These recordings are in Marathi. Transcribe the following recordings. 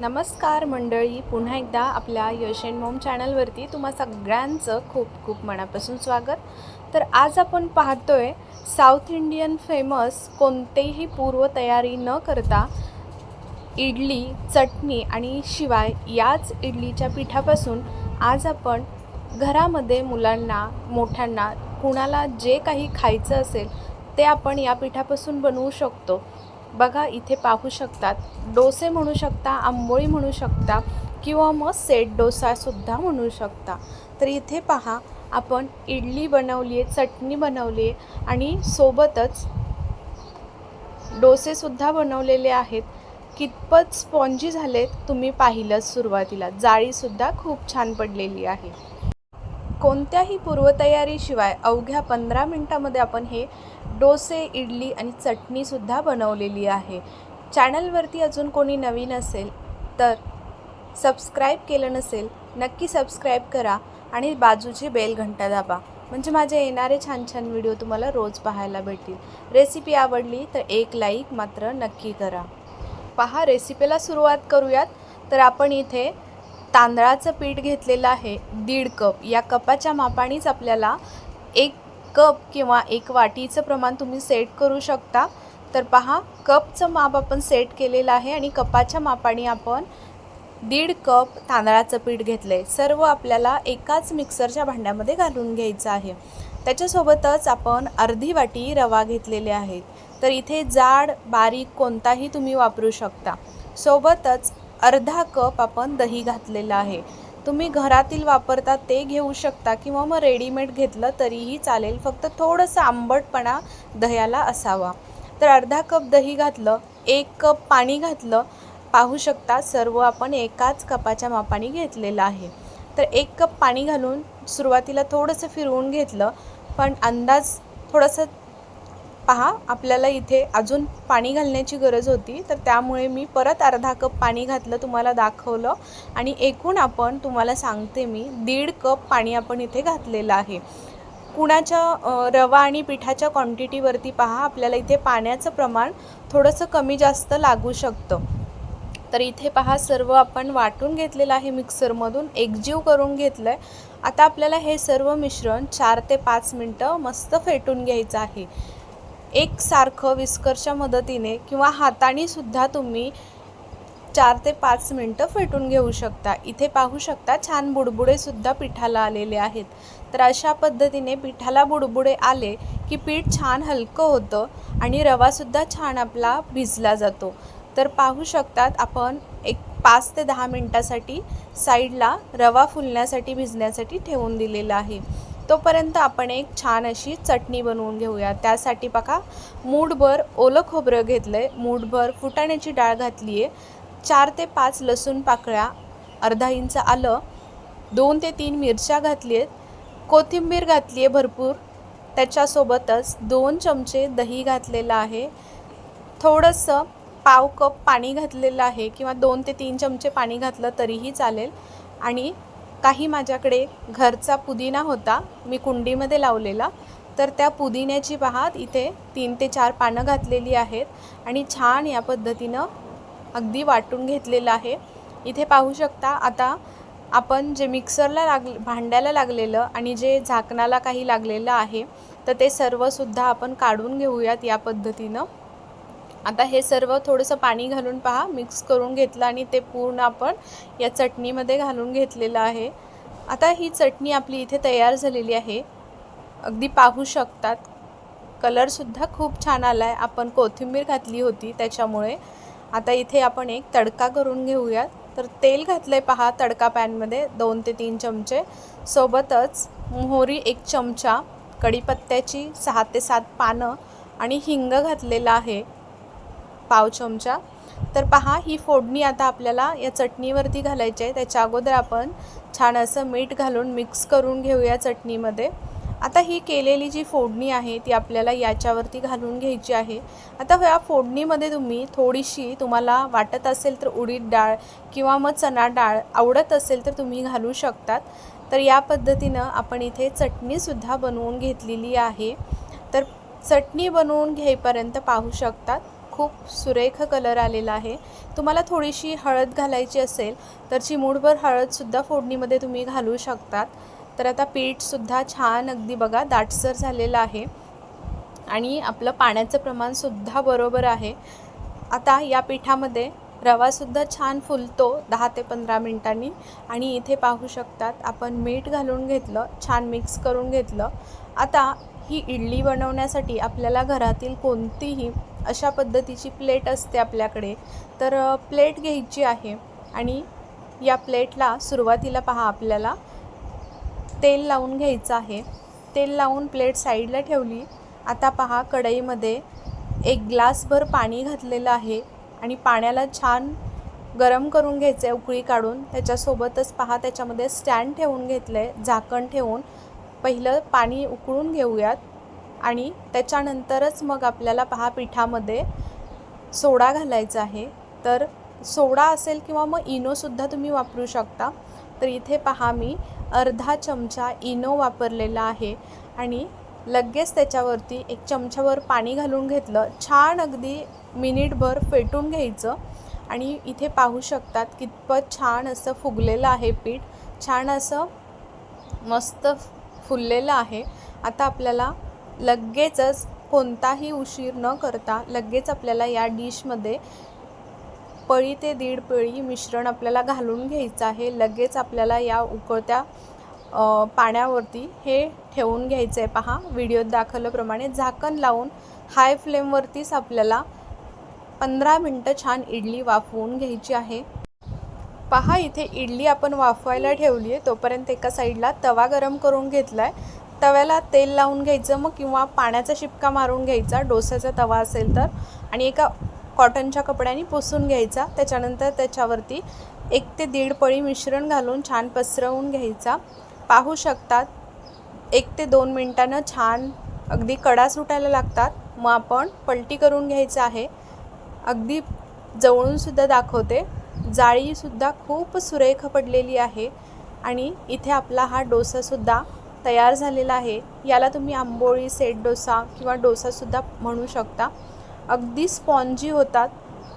नमस्कार मंडळी पुन्हा एकदा आपल्या यश अँड मॉम चॅनलवरती तुम्हा सगळ्यांचं खूप खूप मनापासून स्वागत. तर आज आपण पाहतोय साऊथ इंडियन फेमस कोणतेही पूर्वतयारी न करता इडली चटणी आणि शिवाय याच इडलीच्या पिठापासून आज आपण घरामध्ये मुलांना मोठ्यांना कुणाला जे काही खायचं असेल ते आपण या पिठापासून बनवू शकतो. बघा इथे पाहू शकतात. डोसे म्हणू शकता आंबोळी म्हणू शकता किंवा मग सेट डोसासुद्धा म्हणू शकता. तर इथे पहा आपण इडली बनवली आहे चटणी बनवली आहे आणि सोबतच डोसेसुद्धा बनवलेले आहेत. कितपत स्पॉन्जी झालेत तुम्ही पाहिलंच सुरुवातीला. जाळीसुद्धा खूप छान पडलेली आहे. कोणत्याही पूर्वतयारीशिवाय अवघ्या पंधरा मिनटामध्ये आपण हे डोसे इडली आणि चटणीसुद्धा बनवलेली आहे. चॅनलवरती अजून कोणी नवीन असेल तर सबस्क्राईब केलं नसेल नक्की सबस्क्राईब करा आणि बाजूची बेल घंटा दाबा. म्हणजे माझे येणारे छान छान व्हिडिओ तुम्हाला रोज पाहायला भेटतील. रेसिपी आवडली तर एक लाईक मात्र नक्की करा. पहा रेसिपीला सुरुवात करूयात. तर आपण इथे तांदळाचं पीठ घेतलेलं आहे दीड कप. या कपाच्या मापानेच आपल्याला एक कप किंवा एक वाटीचं प्रमाण तुम्ही सेट करू शकता. तर पहा कपचं माप आपण सेट केलेलं आहे आणि कपाच्या मापाने आपण दीड कप तांदळाचं पीठ घेतलं आहे सर्व आपल्याला एकाच मिक्सरच्या भांड्यामध्ये घालून घ्यायचं आहे. त्याच्यासोबतच आपण अर्धी वाटी रवा घेतलेले आहे तर इथे जाड बारीक कोणताही तुम्ही वापरू शकता. सोबतच अर्धा कप आपण दही घातलेलं आहे. तुम्ही घरातील वापरता ते घेऊ शकता किंवा मग रेडीमेड घेतलं तरीही चालेल. फक्त थोडंसं आंबटपणा दह्याला असावा. तर अर्धा कप दही घातलं एक कप पाणी घातलं पाहू शकता सर्व आपण एकाच कपाच्या मापाने घेतलेलं आहे. तर एक कप पाणी घालून सुरुवातीला थोडंसं फिरवून घेतलं पण अंदाज थोडंसं पहा आपल्याला इथे अजून पाणी घालण्याची गरज होती तर त्यामुळे मी परत अर्धा कप पाणी घातलं तुम्हाला दाखवलं. आणि एकूण आपण तुम्हाला सांगते मी दीड कप पाणी आपण इथे घातलेलं आहे. कुणाच्या रवा आणि पिठाच्या क्वांटिटीवरती पहा आपल्याला इथे पाण्याचं प्रमाण थोडंसं कमी जास्त लागू शकतं. तर इथे पहा सर्व आपण वाटून घेतलेलं आहे मिक्सरमधून एकजीव करून घेतलं आहे आता आपल्याला हे सर्व मिश्रण चार ते पाच मिनटं मस्त फेटून घ्यायचं आहे. एकसारखं विस्करच्या मदतीने किंवा हाताने सुद्धा तुम्ही चार ते पाच मिनटं फेटून घेऊ शकता. इथे पाहू शकता छान बुडबुडेसुद्धा पिठाला आलेले आहेत. तर अशा पद्धतीने पिठाला बुडबुडे आले की पीठ छान हलकं होतं आणि रवासुद्धा छान आपला भिजला जातो. तर पाहू शकतात आपण एक पाच ते दहा मिनटासाठी साईडला रवा फुलण्यासाठी भिजण्यासाठी ठेवून दिलेला आहे. तोपर्यंत आपण एक छान अशी चटणी बनवून घेऊया. त्यासाठी बघा मूठभर ओलं खोबरं घेतलं आहे मूठभर फुटाण्याची डाळ घातली आहे चार ते पाच लसूण पाकळ्या अर्धा इंच आलं दोन ते तीन मिरच्या घातली आहेत कोथिंबीर घातली आहे भरपूर. त्याच्यासोबतच दोन चमचे दही घातलेलं आहे. थोडंसं पाव कप पाणी घातलेलं आहे किंवा दोन ते तीन चमचे पाणी घातलं तरीही चालेल. आणि काही माझ्याकडे घरचा पुदिना होता मी कुंडीमध्ये लावलेला. तर त्या पुदिन्याची पहा इथे तीन ते चार पानं घातलेली आहेत आणि छान या पद्धतीनं अगदी वाटून घेतलेलं आहे. इथे पाहू शकता आता आपण जे मिक्सरला लाग भांड्याला लागलेलं आणि जे झाकणाला काही लागलेलं आहे तर ते सर्वसुद्धा आपण काढून घेऊयात या पद्धतीनं. आता हे सर्व थोडंसं पाणी घालून पहा मिक्स करून घेतलं आणि ते पूर्ण आपण या चटणीमध्ये घालून घेतलेलं आहे. आता ही चटणी आपली इथे तयार झालेली आहे. अगदी पाहू शकतात. कलरसुद्धा खूप छान आला आहे आपण कोथिंबीर घातली होती त्याच्यामुळे. आता इथे आपण एक तडका करून घेऊयात. तर तेल घातलं आहे पहा तडका पॅनमध्ये दोन ते तीन चमचे. सोबतच मोहरी एक चमचा कढीपत्त्याची सहा ते सात पानं आणि हिंग घातलेलं आहे. पाव चमचा. तर पहा ही फोडणी आता आपल्याला या चटणीवरती घालायची आहे. त्याच्या अगोदर आपण छान असं मीठ घालून मिक्स करून घेऊया चटणीमध्ये. आता ही केलेली जी फोडणी आहे ती आपल्याला याच्यावरती घालून घ्यायची आहे. आता ह्या फोडणीमध्ये तुम्ही थोडीशी तुम्हाला वाटत असेल तर उडीद डाळ किंवा मग चणा डाळ आवडत असेल तर तुम्ही घालू शकतात. तर या पद्धतीनं आपण इथे चटणीसुद्धा बनवून घेतलेली आहे. तर चटणी बनवून घेईपर्यंत पाहू शकतात. खूप सुरेख कलर आलेला आहे. तुम्हाला थोडीशी हळद घालायची असेल तर चिमूडभर हळदसुद्धा फोडणीमध्ये तुम्ही घालू शकतात. तर आता पीठसुद्धा छान अगदी बघा दाटसर झालेलं आहे. आणि आपलं पाण्याचं प्रमाणसुद्धा बरोबर आहे. आता या पिठामध्ये रवासुद्धा छान फुलतो दहा ते पंधरा मिनटांनी. आणि इथे पाहू शकतात आपण मीठ घालून घेतलं छान मिक्स करून घेतलं. आता ही इडली बनवण्यासाठी आपल्याला घरातील कोणतीही अशा पद्धतीची प्लेट असते आपल्याकडे. तर प्लेट घ्यायची आहे आणि या प्लेटला सुरुवातीला पहा आपल्याला तेल लावून घ्यायचं आहे. तेल लावून प्लेट साईडला ठेवली. आता पहा कढईमध्ये एक ग्लासभर पाणी घातलेलं आहे आणि पाण्याला छान गरम करून घ्यायचं आहे उकळी काढून. त्याच्यासोबतच पहा त्याच्यामध्ये स्टँड ठेवून घेतलं आहे झाकण ठेवून. पहिलं पाणी उकळून घेऊयात. आणि त्याच्यानंतरच मग आपल्याला पहा पिठामध्ये सोडा घालायचा आहे. तर सोडा असेल किंवा मग इनोसुद्धा तुम्ही वापरू शकता. तर इथे पहा मी अर्धा चमचा इनो वापरलेला आहे. आणि लगेच त्याच्यावरती एक चमच्यावर पाणी घालून घेतलं. छान अगदी मिनिटभर फेटून घ्यायचं. आणि इथे पाहू शकतात कितपत छान असं फुगलेलं आहे पीठ. छान असं मस्त फुललेलं आहे. आता आपल्याला लगेचच कोणताही उशीर न करता लगेच आपल्याला या डिशमध्ये पळी ते दीड पळी मिश्रण आपल्याला घालून घ्यायचं आहे. लगेच आपल्याला या उकळत्या पाण्यावरती हे ठेवून घ्यायचं आहे पहा. व्हिडिओत दाखवल्याप्रमाणे झाकण लावून हाय फ्लेमवरतीच आपल्याला पंधरा मिनटं छान इडली वाफवून घ्यायची आहे. पहा इथे इडली आपण वाफवायला ठेवली आहे तोपर्यंत एका साईडला तवा गरम करून घेतला आहे तव्याला तेल लावून घ्यायचं मग किंवा पाण्याचा शिपका मारून घ्यायचा डोस्याचा तवा असेल तर. आणि एका कॉटनच्या कपड्याने पुसून घ्यायचा. त्याच्यानंतर त्याच्यावरती एक ते दीड पळी मिश्रण घालून छान पसरवून घ्यायचा. पाहू शकतात एक ते दोन मिनटानं छान अगदी कडा सुटायला लागतात. मग आपण पलटी करून घ्यायचं आहे. अगदी जवळूनसुद्धा दाखवते. जाळीसुद्धा खूप सुरेख पडलेली आहे. आणि इथे आपला हा डोसासुद्धा तयार झालेला आहे. याला तुम्ही आंबोळी सेट डोसा किंवा डोसासुद्धा म्हणू शकता. अगदी स्पॉन्जी होतात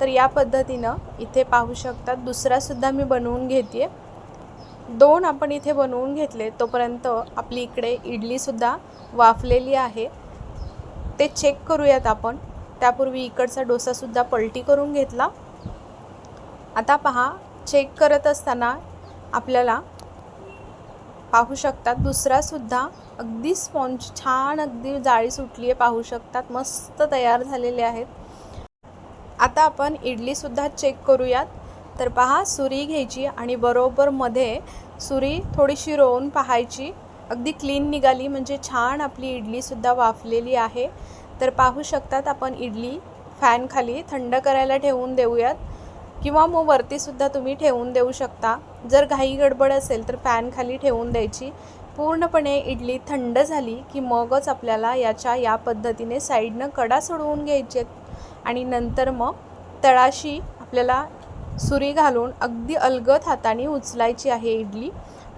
तर या पद्धतीनं इथे पाहू शकता. दुसरासुद्धा मी बनवून घेते दोन आपण इथे बनवून घेतले तोपर्यंत आपली इकडे इडलीसुद्धा वाफलेली आहे. ते चेक करूयात आपण. त्यापूर्वी इकडचा डोसासुद्धा पलटी करून घेतला. आता पहा चेक करत असताना आपल्याला पाहू शकतात. दुसरासुद्धा अगदी स्पॉन्ज छान अगदी जाळी सुटली आहे पाहू शकतात. मस्त तयार झालेले आहेत. आता आपण इडलीसुद्धा चेक करूयात. तर पहा सुरी घ्यायची आणि बरोबर मध्ये सुरी थोडीशी रोवून पाहायची. अगदी क्लीन निघाली म्हणजे छान आपली इडलीसुद्धा वाफलेली आहे. तर पाहू शकतात आपण इडली फॅनखाली थंड करायला ठेवून देऊयात. किंवा मग वरतीसुद्धा तुम्ही ठेवून देऊ शकता. जर घाई गडबड असेल तर पॅन खाली ठेवून द्यायची. पूर्णपणे इडली थंड झाली की मगच आपल्याला याच्या या पद्धतीने साईडनं कडा सोडवून घ्यायचे आणि नंतर मग तळाशी आपल्याला सुरी घालून अगदी अलगद हाताने उचलायची आहे इडली.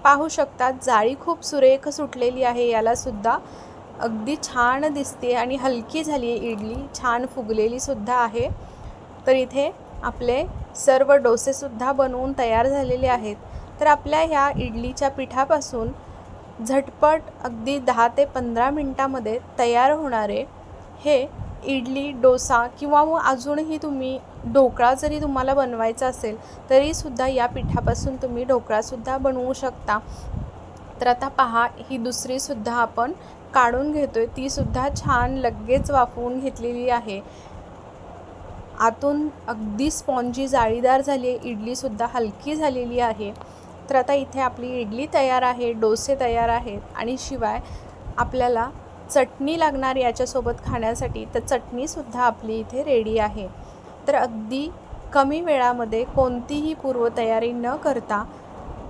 पाहू शकतात जाळी खूप सुरेख सुटलेली आहे. यालासुद्धा अगदी छान दिसते आणि हलकी झाली आहे इडली. छान फुगलेली सुद्धा आहे. तर इथे आपले सर्व डोसेसुद्धा बनवून तयार झालेले आहेत. तर आपल्या ह्या इडलीच्या पिठापासून झटपट अगदी दहा ते पंधरा मिनटामध्ये तयार होणारे हे इडली डोसा किंवा मग अजूनही तुम्ही ढोकळा जरी तुम्हाला बनवायचा असेल तरीसुद्धा या पिठापासून तुम्ही ढोकळासुद्धा बनवू शकता. तर आता पहा ही दुसरीसुद्धा आपण काढून घेतो आहे तीसुद्धा छान लगेच वाफवून घेतलेली आहे. आतून अगदी स्पॉन्जी जाळीदार झाली आहे इडलीसुद्धा हलकी झालेली आहे. तर आता इथे आपली इडली तयार आहे डोसे तयार आहेत आणि शिवाय आपल्याला चटणी लागणार याच्यासोबत खाण्यासाठी तर चटणीसुद्धा आपली इथे रेडी आहे. तर अगदी कमी वेळामध्ये कोणतीही पूर्वतयारी न करता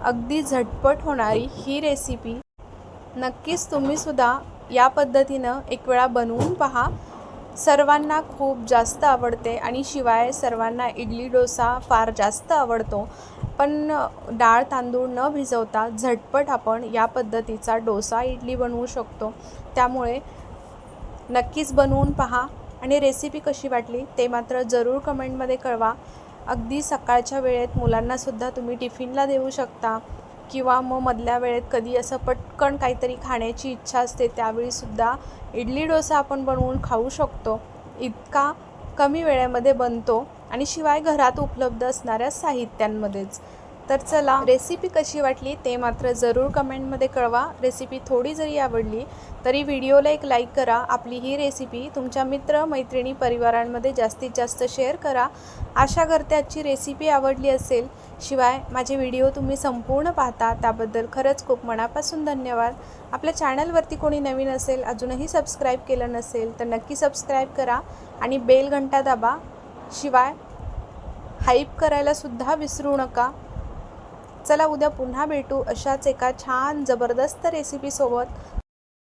अगदी झटपट होणारी ही रेसिपी नक्कीच तुम्हीसुद्धा या पद्धतीनं एक वेळा बनवून पहा. सर्वांना खूप जास्त आवडते आणि शिवाय सर्वांना इडली डोसा फार जास्त आवडतो. पण डाळ तांदूळ न भिजवता झटपट आपण या पद्धतीचा डोसा इडली बनवू शकतो. त्यामुळे नक्कीच बनवून पहा आणि रेसिपी कशी वाटली ते मात्र जरूर कमेंटमध्ये कळवा. अगदी सकाळच्या वेळेत मुलांनासुद्धा तुम्ही टिफिनला देऊ शकता. किंवा मग मधल्या वेळेत कधी असं पटकन काहीतरी खाण्याची इच्छा असते त्यावेळीसुद्धा इडली डोसा आपण बनवून खाऊ शकतो. इतका कमी वेळेमध्ये बनतो आणि शिवाय घरात उपलब्ध असणाऱ्या साहित्यांमध्येच. तर चला रेसिपी कशी वाटली ते मात्र जरूर कमेंटमध्ये कळवा. रेसिपी थोडी जरी आवडली तरी व्हिडिओला एक लाईक करा. आपली ही रेसिपी तुमच्या मित्र मैत्रिणी परिवारांमध्ये जास्तीत जास्त शेअर करा. आशा करते आजची रेसिपी आवडली असेल. शिवाय माझे व्हिडिओ तुम्ही संपूर्ण पाहता त्याबद्दल खरंच खूप मनापासून धन्यवाद. आपल्या चॅनलवरती कोणी नवीन असेल अजूनही सबस्क्राईब केलं नसेल तर नक्की सबस्क्राईब करा आणि बेल घंटा दाबा. शिवाय हाईप करायला सुद्धा विसरू नका. चला उद्या पुन्हा भेटू अशाच एका छान जबरदस्त रेसिपीसोबत